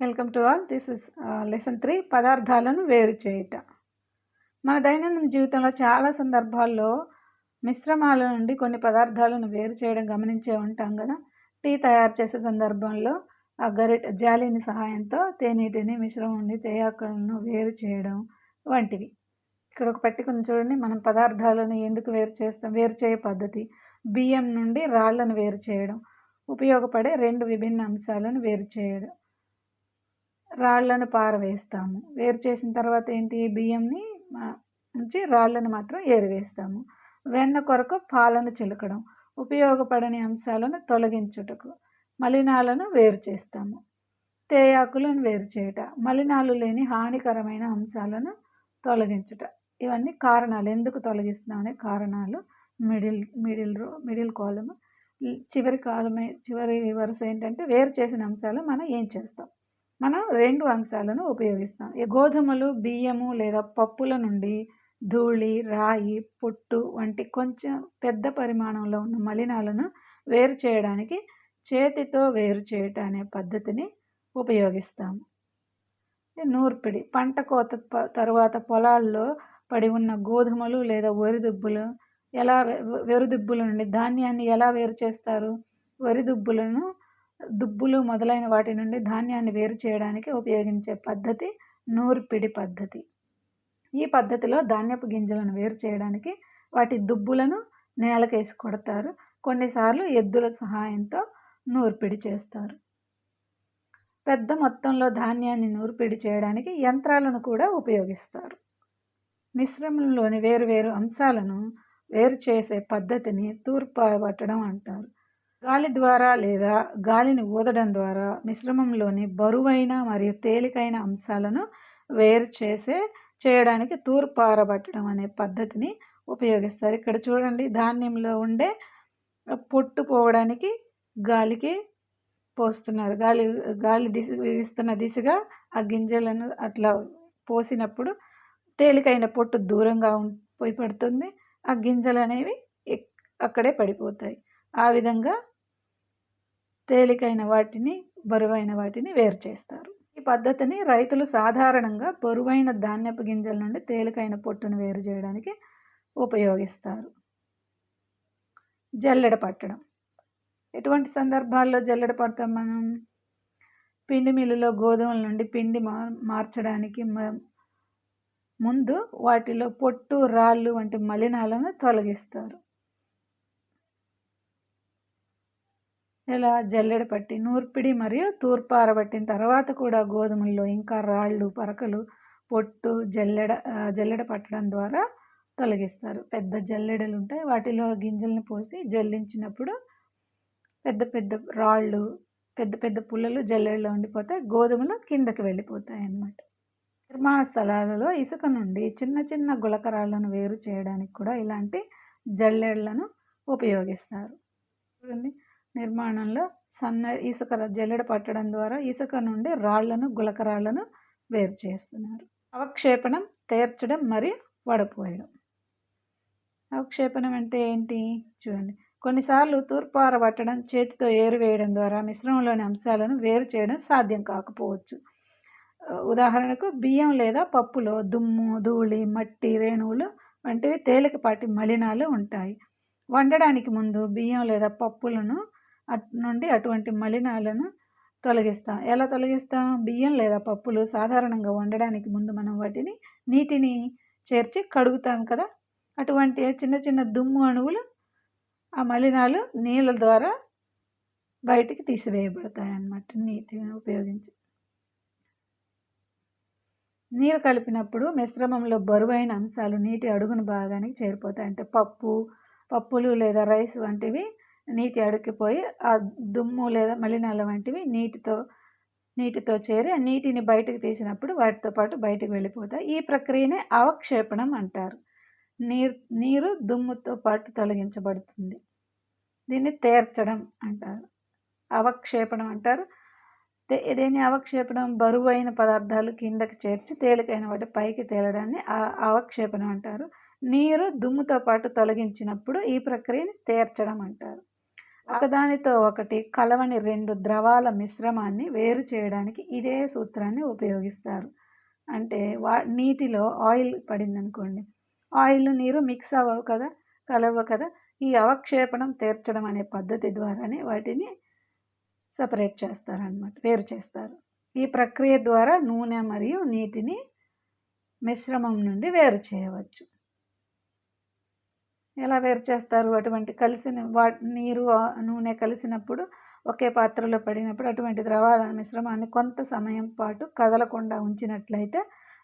Welcome to all. This is lesson three పదార్థాలను వేరు చేయుట. మన దైనందిన జీవితంలో చాలా సందర్భాల్లో మిశ్రమాల నుండి కొన్ని పదార్థాలను వేరు చేయడం గమనించే ఉంటాం కదా. టీ తయారు చేసే సందర్భంలో ఆ గరిట జాలీని సహాయంతో తేనీటిని మిశ్రమం నుండి తేయాకులను వేరు చేయడం వంటివి. ఇక్కడ ఒక పట్టికను చూడండి. మనం పదార్థాలను ఎందుకు వేరు చేస్తాం? వేరు చేయ పద్ధతి. బియ్యం నుండి రాళ్ళను వేరు చేయడం. ఉపయోగపడే రెండు విభిన్న అంశాలను వేరు చేయడం. రాళ్ళను పారవేస్తాము. వేరు చేసిన తర్వాత ఏంటి? బియ్యంని మా- రాళ్ళను మాత్రం ఏరివేస్తాము. వెన్న కొరకు పాలను చిలకడం ఉపయోగపడని అంశాలను తొలగించుటకు మలినాలను వేరు చేస్తాము. తేయాకులను వేరు చేయుట మలినాలు లేని హానికరమైన అంశాలను తొలగించుట. ఇవన్నీ కారణాలు. ఎందుకు తొలగిస్తున్నాం అనే కారణాలు మిడిల్ మిడిల్ రో మిడిల్ కాలము. చివరి కాలమే చివరి వరుస ఏంటంటే వేరు చేసిన అంశాలు మనం ఏం చేస్తాం? మనం రెండు అంశాలను ఉపయోగిస్తాం. ఈ గోధుమలు బియ్యము లేదా పప్పుల నుండి ధూళి రాయి పొట్టు వంటి కొంచెం పెద్ద పరిమాణంలో ఉన్న మలినాలను వేరు చేయడానికి చేతితో వేరు చేయట అనే పద్ధతిని ఉపయోగిస్తాము నూర్పిడి పంట కోత తరువాత పొలాల్లో పడి ఉన్న గోధుమలు లేదా వరిదుబ్బులు ఎలా వె- వెరుదుబ్బుల నుండి ధాన్యాన్ని ఎలా వేరు చేస్తారు? వరిదుబ్బులను దుబ్బులు మొదలైన వాటి నుండి ధాన్యాన్ని వేరు చేయడానికి ఉపయోగించే పద్ధతి నూర్పిడి పద్ధతి. ఈ పద్ధతిలో ధాన్యపు గింజలను వేరు చేయడానికి వాటి దుబ్బులను నేలకేసి కొడతారు. కొన్నిసార్లు ఎద్దుల సహాయంతో నూర్పిడి చేస్తారు. పెద్ద మొత్తంలో ధాన్యాన్ని నూర్పిడి చేయడానికి యంత్రాలను కూడా ఉపయోగిస్తారు. మిశ్రమంలోని వేరువేరు అంశాలను వేరు చేసే పద్ధతిని తూర్పారబట్టడం అంటారు. గాలి ద్వారా లేదా గాలిని ఊదడం ద్వారా మిశ్రమంలోని బరువైన మరియు తేలికైన అంశాలను వేరు చేసే చేయడానికి తూర్పారబట్టడం అనే పద్ధతిని ఉపయోగిస్తారు. ఇక్కడ చూడండి ధాన్యంలో ఉండే పొట్టు పోవడానికి గాలికి పోస్తున్నారు. గాలి గాలి దిశ వీస్తున్న దిశగా ఆ గింజలను అట్లా పోసినప్పుడు తేలికైన పొట్టు దూరంగా పోయి పడుతుంది. ఆ గింజలు అనేవి ఎక్- అక్కడే పడిపోతాయి. ఆ విధంగా తేలికైన వాటిని బరువైన వాటిని వేరు చేస్తారు. ఈ పద్ధతిని రైతులు సాధారణంగా బరువైన ధాన్యపు గింజల నుండి తేలికైన పొట్టును వేరు చేయడానికి ఉపయోగిస్తారు. జల్లెడ పట్టడం. ఎటువంటి సందర్భాల్లో జల్లెడ పడతాం మనం? పిండి మిల్లులో గోధుమల నుండి పిండి మా మార్చడానికి మ- ముందు వాటిలో పొట్టు రాళ్ళు వంటి మలినాలను తొలగిస్తారు. ఇలా జల్లెడ పట్టి నూర్పిడి మరియు తూర్పు ఆరబట్టిన తర్వాత కూడా గోధుమల్లో ఇంకా రాళ్ళు పరకలు పొట్టు జల్లెడ జల్లెడ పట్టడం ద్వారా తొలగిస్తారు. పెద్ద జల్లెడలు ఉంటాయి. వాటిలో గింజల్ని పోసి జల్లించినప్పుడు పెద్ద పెద్ద రాళ్ళు పెద్ద పెద్ద పుల్లలు జల్లెడలో ఉండిపోతాయి. గోధుమలు కిందకి వెళ్ళిపోతాయి అన్నమాట. నిర్మాణ స్థలాలలో ఇసుక నుండి చిన్న చిన్న గులకరాళ్ళను వేరు చేయడానికి కూడా ఇలాంటి జల్లెడలను ఉపయోగిస్తారు. చూడండి. నిర్మాణంలో సన్న ఇసుక జల్లెడ పట్టడం ద్వారా ఇసుక నుండి రాళ్ళను గులకరాళ్ళను వేరు చేస్తున్నారు. అవక్షేపణం తేర్చడం మరియు వడపోయడం. అవక్షేపణం అంటే ఏంటి? చూడండి. కొన్నిసార్లు తూర్పార పట్టడం చేతితో ఏరువేయడం ద్వారా మిశ్రమంలోని అంశాలను వేరు చేయడం సాధ్యం కాకపోవచ్చు. ఉదాహరణకు బియ్యం లేదా పప్పులో దుమ్ము ధూళి మట్టి రేణువులు వంటివి తేలికపాటి మలినాలు ఉంటాయి. వండడానికి ముందు బియ్యం లేదా పప్పులను నుండి అటువంటి మలినాలను తొలగిస్తాం. ఎలా తొలగిస్తాం? బియ్యం లేదా పప్పులు సాధారణంగా వండడానికి ముందు మనం వాటిని నీటిని చేర్చి కడుగుతాం కదా? అటువంటి చిన్న చిన్న దుమ్ము అణువులు ఆ మలినాలు నీళ్ళ ద్వారా బయటికి తీసివేయబడతాయి అన్నమాట నీటిని ఉపయోగించి. నీరు కలిపినప్పుడు మిశ్రమంలో బరువైన అంశాలు నీటి అడుగున భాగానికి చేరిపోతాయి. అంటే పప్పు పప్పులు లేదా రైస్ వంటివి నీటి అడుక్కిపోయి ఆ దుమ్ము లేదా మలినాల వంటివి నీటితో నీటితో చేరి ఆ నీటిని బయటకు తీసినప్పుడు వాటితో పాటు బయటకు వెళ్ళిపోతాయి. ఈ ప్రక్రియనే అవక్షేపణం అంటారు. నీరు నీరు దుమ్ముతో పాటు తొలగించబడుతుంది. దీన్ని తేర్చడం అంటారు. అవక్షేపణం అంటారు. తే- అవక్షేపణం బరువైన పదార్థాలు కిందకి చేర్చి తేలికైన వాటి పైకి తేలడాన్ని ఆ- అవక్షేపణం అంటారు. నీరు దుమ్ముతో పాటు తొలగించినప్పుడు ఈ ప్రక్రియని తేర్చడం అంటారు. ఒకదానితో ఒకటి కలవని రెండు ద్రవాల మిశ్రమాన్ని వేరు చేయడానికి ఇదే సూత్రాన్ని ఉపయోగిస్తారు. అంటే వా నీటిలో ఆయిల్ పడిందనుకోండి. ఆయిల్ నీరు మిక్స్ అవ్వవు కదా కలవవు కదా ఈ అవక్షేపణం తీర్చడం అనే పద్ధతి ద్వారానే వాటిని సపరేట్ చేస్తారనమాట వేరు చేస్తారు. ఈ ప్రక్రియ ద్వారా నూనె మరియు నీటిని మిశ్రమం నుండి వేరు చేయవచ్చు. ఎలా వేరు చేస్తారు? అటువంటి కలిసిన వా నీరు నూనె కలిసినప్పుడు ఒకే పాత్రలో పడినప్పుడు అటువంటి ద్రవాల మిశ్రమాన్ని కొంత సమయం పాటు కదలకుండా ఉంచినట్లయితే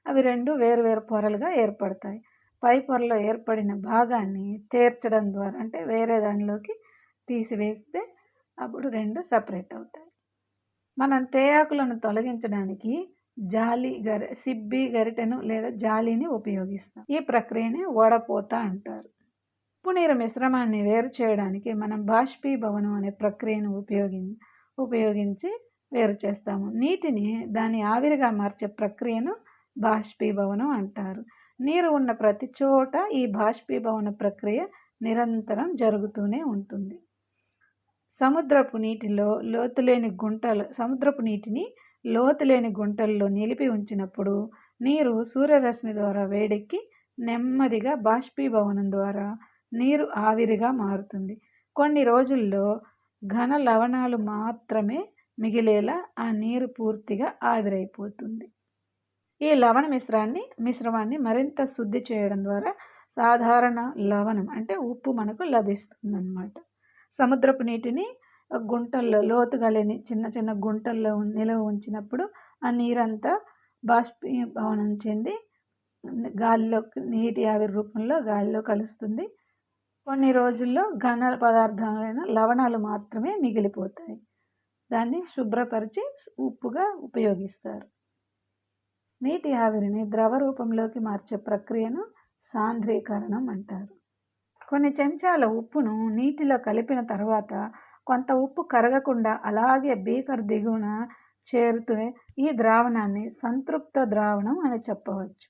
అవి రెండు వేరు వేరు పొరలుగా ఏర్పడతాయి. పై పొరలో ఏర్పడిన భాగాన్ని తీర్చడం ద్వారా అంటే వేరే దానిలోకి తీసివేస్తే అప్పుడు రెండు సపరేట్ అవుతాయి. మనం తేయాకులను తొలగించడానికి జాలి గరి సిబ్బి గరిటెను లేదా జాలిని ఉపయోగిస్తాం. ఈ ప్రక్రియని వడపోత అంటారు. ఉప్పు నీరు మిశ్రమాన్ని వేరు చేయడానికి మనం బాష్పీభవనం అనే ప్రక్రియను ఉపయోగి ఉపయోగించి వేరు చేస్తాము. నీటిని దాని ఆవిరిగా మార్చే ప్రక్రియను బాష్పీభవనం అంటారు. నీరు ఉన్న ప్రతి చోట ఈ బాష్పీభవన ప్రక్రియ నిరంతరం జరుగుతూనే ఉంటుంది. సముద్రపు నీటిలో లోతులేని గుంటలు సముద్రపు నీటిని లోతులేని గుంటల్లో నిలిపి ఉంచినప్పుడు నీరు సూర్యరశ్మి ద్వారా వేడెక్కి నెమ్మదిగా బాష్పీభవనం ద్వారా నీరు ఆవిరిగా మారుతుంది. కొన్ని రోజుల్లో ఘన లవణాలు మాత్రమే మిగిలేలా ఆ నీరు పూర్తిగా ఆవిరైపోతుంది. ఈ లవణ మిశ్రాన్ని మిశ్రమాన్ని మరింత శుద్ధి చేయడం ద్వారా సాధారణ లవణం అంటే ఉప్పు మనకు లభిస్తుందన్నమాట. సముద్రపు నీటిని గుంటల్లో లోతుగా లేని చిన్న చిన్న గుంటల్లో నిలవ ఉంచినప్పుడు ఆ నీరంతా బాష్పీభవనం చెంది గాలిలో నీటి ఆవిరి రూపంలో గాలిలో కలుస్తుంది. కొన్ని రోజుల్లో ఘన పదార్థాలైన లవణాలు మాత్రమే మిగిలిపోతాయి. దాన్ని శుభ్రపరిచి ఉప్పుగా ఉపయోగిస్తారు. నీటి ఆవిరిని ద్రవ రూపంలోకి మార్చే ప్రక్రియను సాంద్రీకరణం అంటారు. కొన్ని చెంచాల ఉప్పును నీటిలో కలిపిన తర్వాత కొంత ఉప్పు కరగకుండా అలాగే బీకర్ దిగువన చేరుతూ ఈ ద్రావణాన్ని సంతృప్త ద్రావణం అని చెప్పవచ్చు.